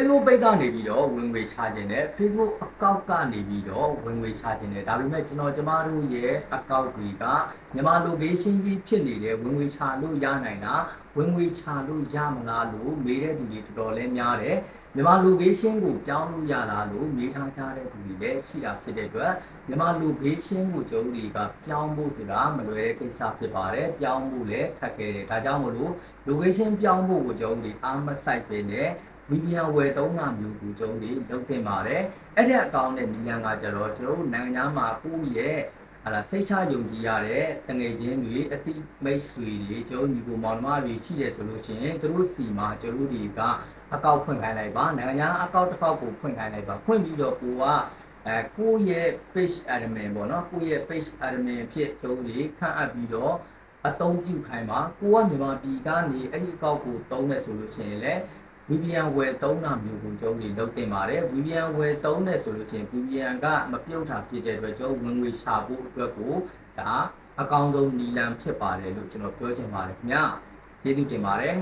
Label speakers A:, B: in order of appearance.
A: Facebook page ကနေပြီးတော့ဝင်ငွေချခြင်းနဲ့ Facebook account ကနေပြီးတော့ဝင်ငွေချခြင်းနဲ့ဒါပေမဲ့ကျွန်တော်ကျမတို့ရဲ့ account တွေကမြန်မာ location ကြီးဖြစ်နေတဲ့ဝင်ငွေချလို့ရနိုင်တာဝင်ငွေချလို့ရမလားလို့မေးတဲ့သူတွေတော်တော်လေးများတယ်မြန်မာ location ကိုပြောင်းလို့ရလားလို့မေးထားကြတဲ့သူတွေလည်းရှိတာဖြစ်တဲ့အတွက်မြန်မာ location ကိုကျွန်တော်တို့တွေကပြောင်းဖို့ဆိုတာမလွယ်တဲ့ကိစ္စဖြစ်ပါတယ်ပြောင်းဖို့လည်းခက်ခဲတယ်ဒါကြောင့်မလို့ location ပြောင်းဖို့ကိုကျွန်တော်တို့တွေအားမဆိုင်ပဲနဲ့ VPN ဝယ်သုံးတာမျိုးကိုကျွန်တော်တို့လုပ်တင်ပါတယ်အဲ့ဒီအကောင့်နဲ့နီလန်ကကြတော့ကျွန်တော်တို့နိုင်ငံသားမှာကိုယ့်ရဲ့ဟာလာစိတ်ချယုံကြည်ရတဲ့တငယ်ချင်းတွေအတိမိတ်ဆွေတွေကျွန်တော်ညီကိုမောင်နှမတွေရှိတယ်ဆိုလို့ရှိရင်သူတို့စီမှာကျွန်တော်တို့တွေကအကောင့်ဖွင့်ခိုင်းလိုက်ပါနိုင်ငံသားအကောင့်တစ်ခေါက်ကိုဖွင့်ခိုင်းလိုက်ပါဖွင့်ပြီးတော့ကိုကအဲကိုယ့်ရဲ့ page admin ပေါ့နော်ကိုယ့်ရဲ့ page admin ဖြစ်ကျွန်တော်တို့ခန့်အပ်ပြီးတော့အသုံးပြုခိုင်းပါကိုကမြန်မာပြည်ကနေအဲ့ဒီအကောင့်ကိုတုံးတယ်ဆိုလို့ရှိရင်လည်း VPN ဝယ်သုံးတာမျိုးကိုကျွန်တော်တို့လုပ်တင်ပါတယ် VPN ဝယ်သုံးတယ်ဆိုလို့ချင်း VPN ကမပြုတ်တာဖြစ်တဲ့အတွက်ကျွန်တော်ဝင်ငွေရှာဖို့အတွက်ကိုဒါအကောင်းဆုံးနီလန်ဖြစ်ပါတယ်လို့ကျွန်တော်ပြောချင်ပါတယ်ခင်ဗျာကျေးဇူးတင်ပါတယ်